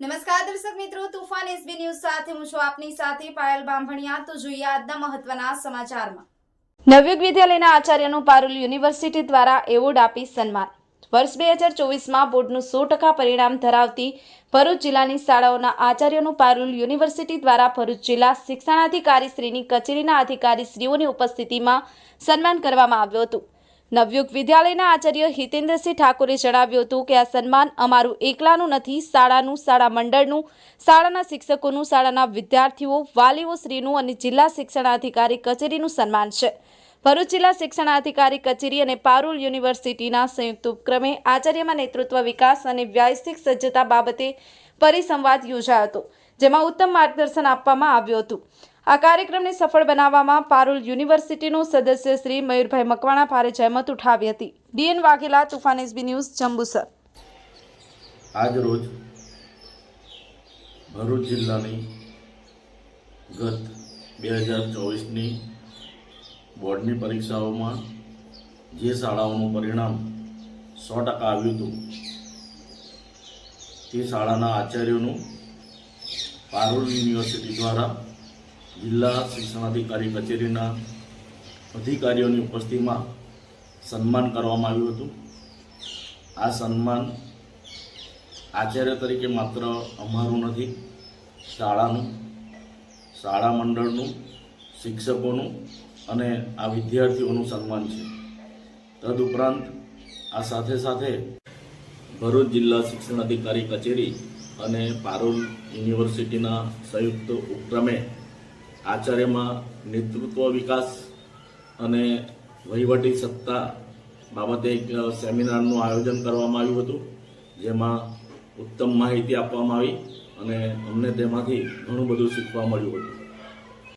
નમસ્કાર દર્શક મિત્રો, તુફાન એસબી ન્યૂઝ સાથે હું છું આપની સાથે પાયલ બાંભણિયા. તો જોઈએ આજના મહત્વના સમાચારમાં. નવયુગ વિદ્યાલયના આચાર્યનું પારુલ યુનિવર્સિટી દ્વારા એવોર્ડ આપી સન્માન. વર્ષ બે હજાર ચોવીસમાં બોર્ડનું સો ટકા પરિણામ ધરાવતી ભરૂચ જિલ્લાની શાળાઓના આચાર્યોનું પારુલ યુનિવર્સિટી દ્વારા ભરૂચ જિલ્લા શિક્ષણાધિકારી શ્રીની કચેરીના અધિકારી શ્રીઓની ઉપસ્થિતિમાં સન્માન કરવામાં આવ્યું હતું. નવયુગ વિદ્યાલયના આચાર્ય હિતેન્દ્રસિંહ ઠાકોરે જણાવ્યું હતું કે આ સન્માન અમારું એકલાનું નથી, શાળાનું, શાળા મંડળનું, શાળાના શિક્ષકોનું, શાળાના વિદ્યાર્થીઓ, વાલીઓ શ્રીનું અને જિલ્લા શિક્ષણાધિકારી કચેરીનું સન્માન છે. ભરૂચ જિલ્લા શિક્ષણાધિકારી કચેરી અને પારુલ યુનિવર્સિટીના સંયુક્ત ઉપક્રમે આચાર્યમાં નેતૃત્વ વિકાસ અને વ્યાવસાયિક સજ્જતા બાબતે પરિસંવાદ યોજાયો હતો. જેમાં ઉત્તમ માર્ગદર્શન આપવામાં આવ્યું હતું. આ કાર્યક્રમને સફળ બનાવવામાં પારુલ યુનિવર્સિટીનું સદસ્ય શ્રી મયુરભાઈ મકવાણા ભારે જહેમત ઉઠાવી હતી. DN Vaghela, Toofan SB news, Jambusar. આજ રોજ ભરૂચ જિલ્લાની ગત બે હજાર ચોવીસની બોર્ડની પરીક્ષાઓમાં જે શાળાઓનું પરિણામ સો ટકા આવ્યું હતું, તે શાળાના આચાર્યોનું પારુલ યુનિવર્સિટી દ્વારા જિલ્લા શિક્ષણાધિકારી કચેરીના અધિકારીઓની ઉપસ્થિતિમાં સન્માન કરવામાં આવ્યું હતું. આ સન્માન આચાર્ય તરીકે માત્ર અમારું નથી, શાળાનું, શાળા મંડળનું, શિક્ષકોનું અને આ વિદ્યાર્થીઓનું સન્માન છે. તદુપરાંત આ સાથે સાથે ભરૂચ જિલ્લા શિક્ષણ અધિકારી કચેરી અને પારૂલ યુનિવર્સિટીના સંયુક્ત ઉપક્રમે આચાર્યમાં નેતૃત્વ વિકાસ અને વહીવટી સત્તા બાબતે એક સેમિનારનું આયોજન કરવામાં આવ્યું હતું, જેમાં ઉત્તમ માહિતી આપવામાં આવી અને અમને તેમાંથી ઘણું બધું શીખવા મળ્યું હતું.